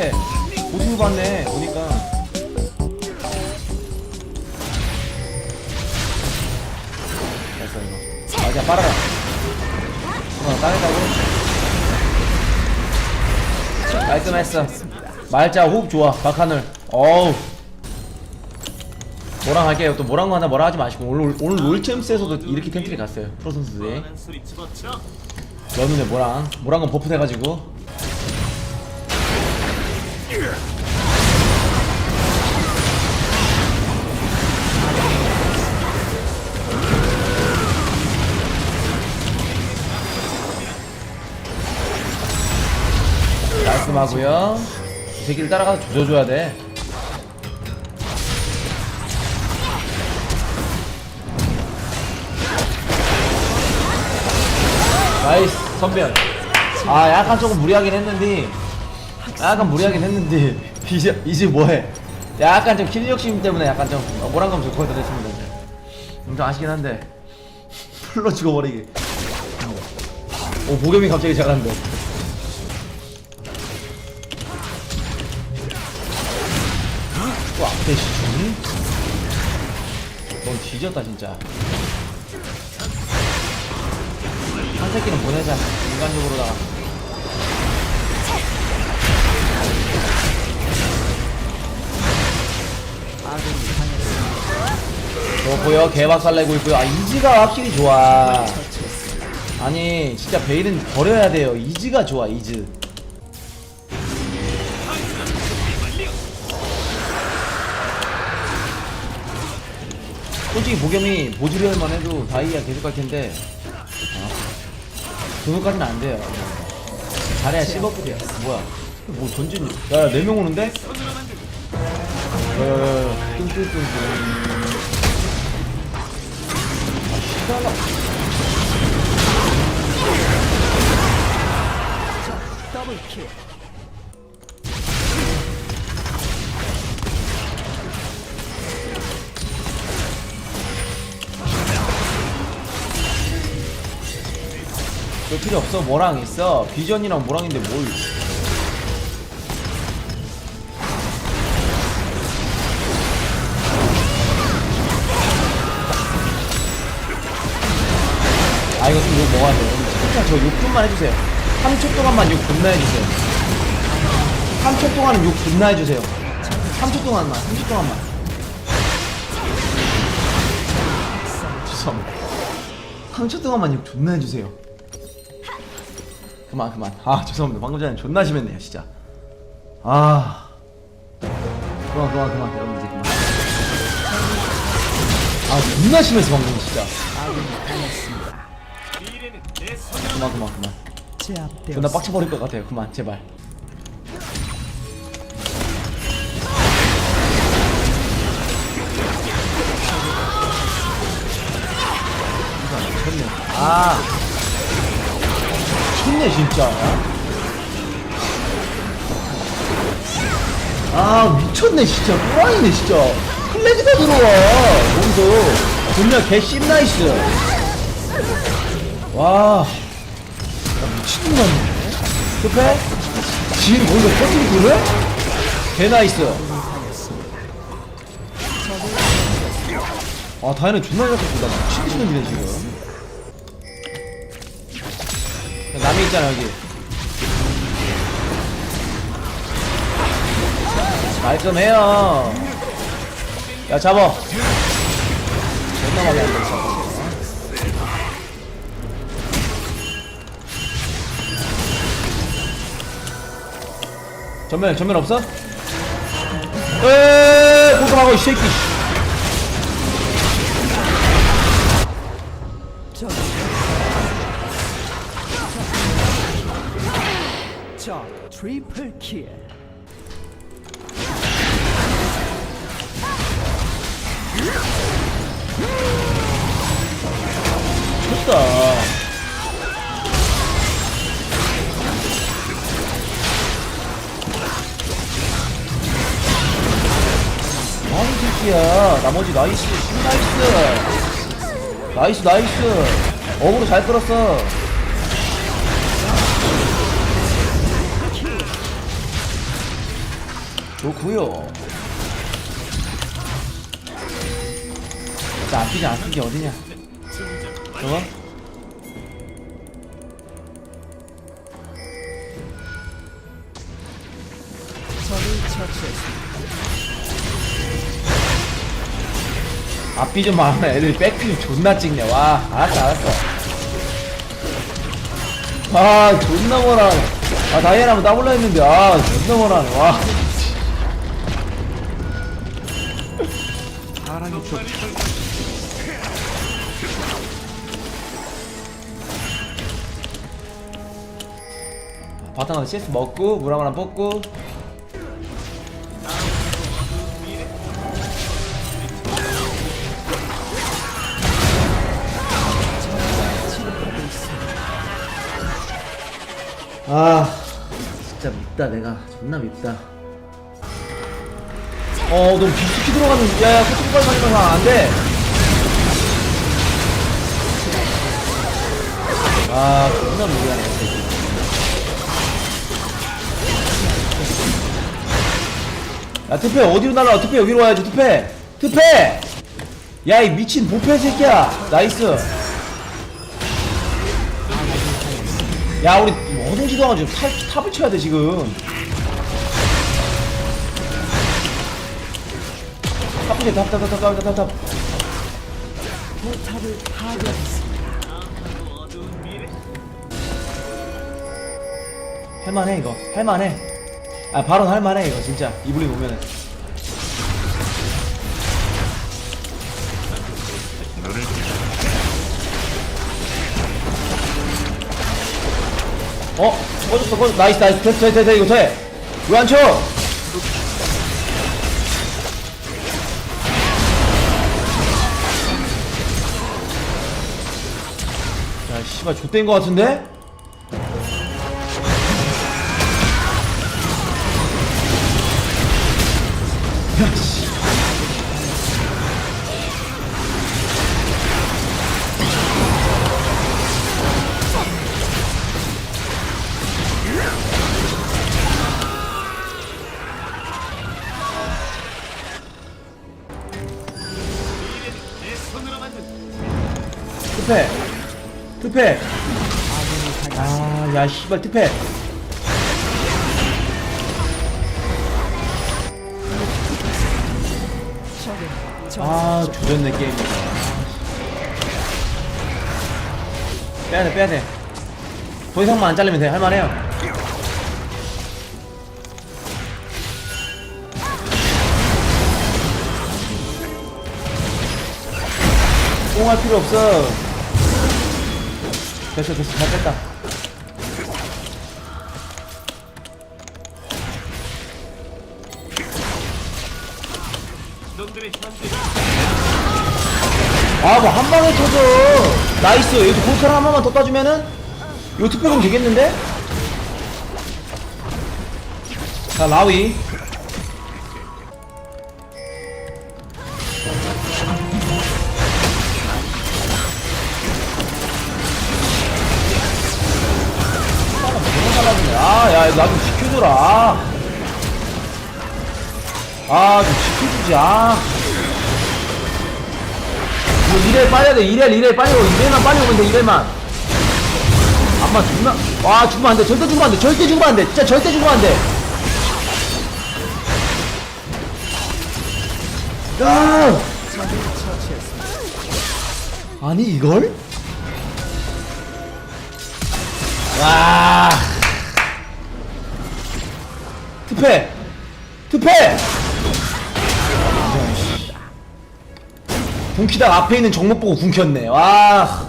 앞에 보수 봤네 보니까. 됐어 이거. 아 그냥 빨아라. 어 따르다고. 깔끔했어 말자 호흡 좋아 박하늘 어우. 뭐랑 할게요. 또 뭐랑 하나 뭐라 하지 마시고. 오늘 오늘 롤챔스에서도 이렇게 텐트리 갔어요 프로 선수들이. 너눈에 뭐랑? 뭐랑 건 버프 돼가지고 깔끔하고요. 이 새끼를 따라가서 조져줘야 돼. 나이스 선변 아 약간 조금 무리하긴 했는데. 약간 무리하긴 했는데. 이제 이제 뭐해? 약간 좀 킬 욕심 때문에 약간 좀 가면 좋고 이제. 좀 아쉽긴 한데. 풀로 죽어버리기. 오 보겸이 갑자기 잘하는데 시주니? 넌 뒤졌다 진짜. 한 새끼는 보내자. 인간적으로다가. 좋고요 개박살 내고 있고요. 아 이즈가 확실히 좋아. 아니 진짜 베일은 버려야 돼요. 이즈가 좋아 이즈 솔직히 보겸이 모듈만 해도 다이아 계속 갈 텐데. 어? 그 정도까지는 안 돼요. 잘해야 10억 돼요 뭐야? 뭐 던진. 야야 4명 오는데? 야야야. 뚱뚱뚱뚱. 아 시달라. 더블킬 필요 없어. 뭐랑 있어. 비전이랑 뭐랑인데 뭘. 아 이거 좀 욕 먹어야 돼요 진짜 저욕 좀만 해주세요. 3초 동안만 욕 존나 해주세요. 3초 동안은 욕 존나 해주세요. 3초 동안만 3초 동안만. 죄송합니다. 3초 동안만 욕 존나 해주세요 그만 그만. 아 죄송합니다. 방금 전에 존나 심했네요 진짜. 아. 그만 그만 그만. 여러분 이제 그만. 아 존나 심했어 방금 진짜. 그만 그만 그만. 제압되었습니다. 존나 빡쳐버릴 것 같아요. 그만 제발. 아 미쳤네 진짜 아 미쳤네 진짜 또라이네 진짜 클레지가 들어와 몸도 존나 개 씹 나이스 와 야, 미친놈이네. 급해? 지인 거기서 터뜨리고 그래? 개 나이스. 아, 다이는 존나 잘 쳤다. 미친놈이네, 지금. 남이 있잖아, 여기. 말좀 해요. 야, 잡아. 존나 많이 안 돼, 진짜. 전면 전면 없어? 에ee 고정하고 이 새끼 적 트리플 킬. 아이 새끼야. 나머지 나이스. 나이스. 나이스 나이스. 어그로 잘 끌었어 좋구요. 자 아끼지 아끼지 어디냐? 저거? 적을 처치했습니다. 앞비 좀 말하면 애들 백필 존나 찍네 와 알았어 알았어. 아 존나 뭐라네. 아 다이애나 한번 따볼라 했는데 아 존나 뭐라네. 와 바탕 가서 CS 먹고 물 하나 뽑고. 아 진짜 밉다 내가 존나 밉다 어 너무 깊숙이 들어가는 야야 코치발 가지면 안돼. 아 존나 무리하네 야 투페 어디로 날라와? 투페 여기로 와야지 투페 투페 야이 미친 보페 새끼야. 나이스. 야 우리 어딘지도 안 지금 탑, 탑을 쳐야 돼 지금 탑이지 탑탑탑탑탑탑탑 포탑을 파괴했습니다. 할만해 이거. 할만해. 아 바로 할만해 이거 진짜. 이블리 보면은. 어? 꺼졌어 꺼졌어. 나이스 나이스. 됐어 됐어 됐어 이거 돼왜 안 쳐? 씨발 좆된 거 같은데? 투패 당했습니다. 아야 씨발 적아 조졌네 게임. 빼야돼 빼야돼. 더 이상만 안 잘리면 돼 할만해요. 뽕할 필요 없어 됐어 됐어. 잘 뺐다. 아 뭐 한 방에 터져 나이스. 여기 볼카랑 한 번만 더 따주면은? 이거 투표금 되겠는데? 자 라위 나좀 지켜줘라. 아좀 지켜주지 아. 이거 1회 빠져야 돼. 1회 1회 빨리 오 1회만 빨리 오면 돼 1회만. 안마 죽나? 와 죽으면 안돼. 절대 죽으면 안돼. 절대 죽으면 안돼. 진짜 절대 죽으면 안돼. 야 처치했습니다. 아니 이걸? 와 투패! 투패! 궁키다가 앞에 있는 정목 보고 궁켰네. 와.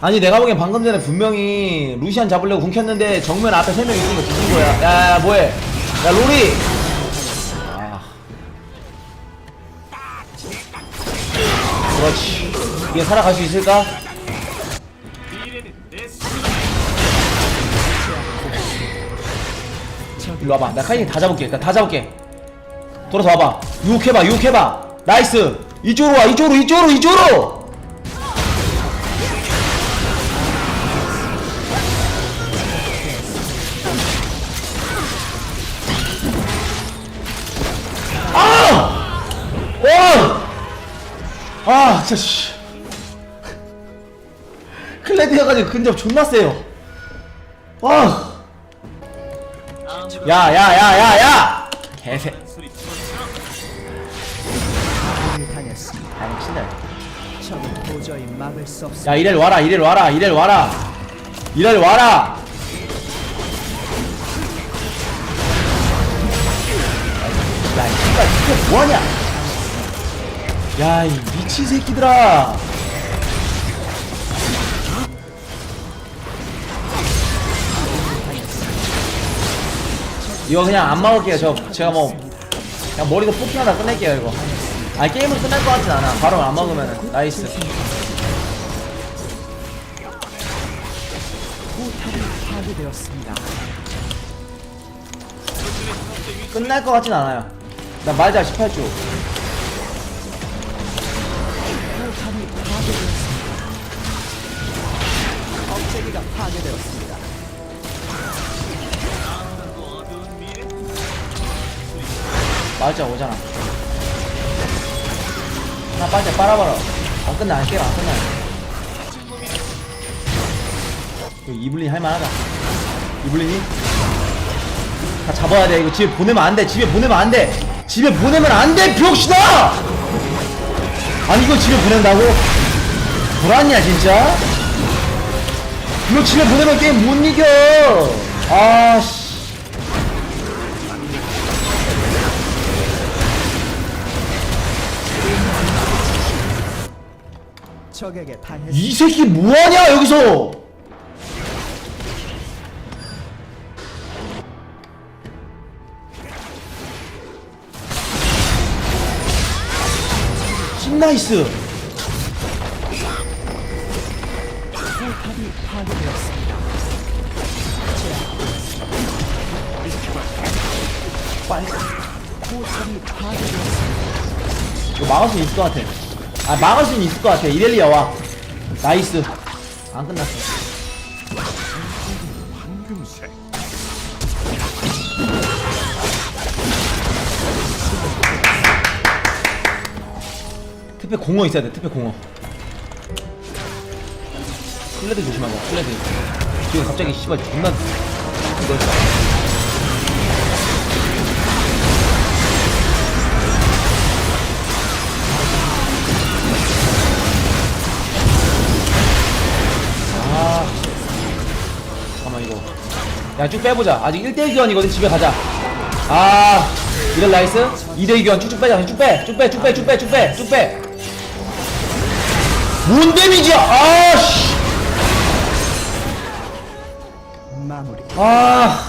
아니 내가 보기엔 방금 전에 분명히 루시안 잡으려고 궁켰는데 정면 앞에 세 명 있으니까 죽은 거야. 야, 야 뭐해? 야 로리! 아. 그렇지. 이게 살아갈 수 있을까? 일로 와봐. 나 카이닝 다 잡을게. 나 다 잡을게. 돌아서 와봐. 유혹해봐 유혹해봐. 나이스. 이쪽으로 와 이쪽으로 이쪽으로 이쪽으로. 아! 아 진짜 씨. 클레드가가지고 근접 존나 세요. 와! 야야야야야! 개새. 야 이래로 와라 이래로 와라 이래로 와라. 이래로 와라. 야 이씨발 이게 뭐하냐? 야이 미친 새끼들아 이거 그냥 안 막을게요 저 제가 뭐 그냥 머리도 포킹하다 끝낼게요 이거 아니 게임은 끝날 것 같진 않아 바로 안 먹으면 나이스. 끝날 것 같진 않아요. 나 말자 18초. 포탑이 파괴되었습니다. 억제기가 파괴되었습니다. 말자 오잖아. 나 빨리 빨아봐라. 안 끝나, 안 게임 안 끝나. 이거 이블린 할만하다. 이블린이? 다 잡아야 돼. 이거 집에 보내면 안 돼. 집에 보내면 안 돼. 집에 보내면 안 돼, 병신아! 아니, 이거 집에 보낸다고? 불안이야, 진짜? 이거 집에 보내면 게임 못 이겨! 아, 씨. 적에게 당했습니다. 이 새끼 뭐하냐 여기서 찐나이스 포탑이 파괴되었습니다. 빨리 포탑이 파괴되었습니다. 이거 막을 수 있을 것 같아 아 막을 수는 있을 것 같아 이렐리아 와. 나이스. 안 끝났어. 특배 공어 있어야 돼 특배 공어 플레드 조심하자 플레드. 지금 갑자기 씨발 존나 이거 야쭉 빼보자 아직 1대1 교환이거든 집에 가자 아 이럴 나이스 2대2 교환 쭉쭉 빼자 쭉빼쭉빼쭉빼쭉빼쭉빼쭉빼 뭔 데미지야 아씨 마무리. 아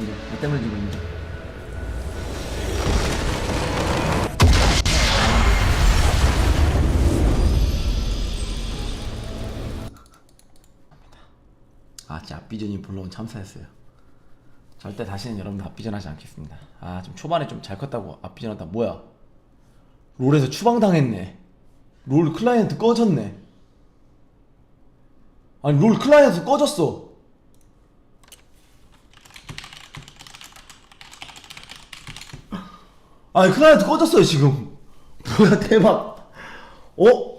이거 나 때문에 지고 있는 앞비전이 불러온 참사였어요. 절대 다시는 여러분들 앞비전하지 않겠습니다. 아 좀 초반에 좀 잘 컸다고 앞비전하다. 뭐야? 롤에서 추방당했네. 롤 클라이언트 꺼졌네. 아니 롤 클라이언트 꺼졌어. 아니 클라이언트 꺼졌어요 지금. 뭐야 대박. 어?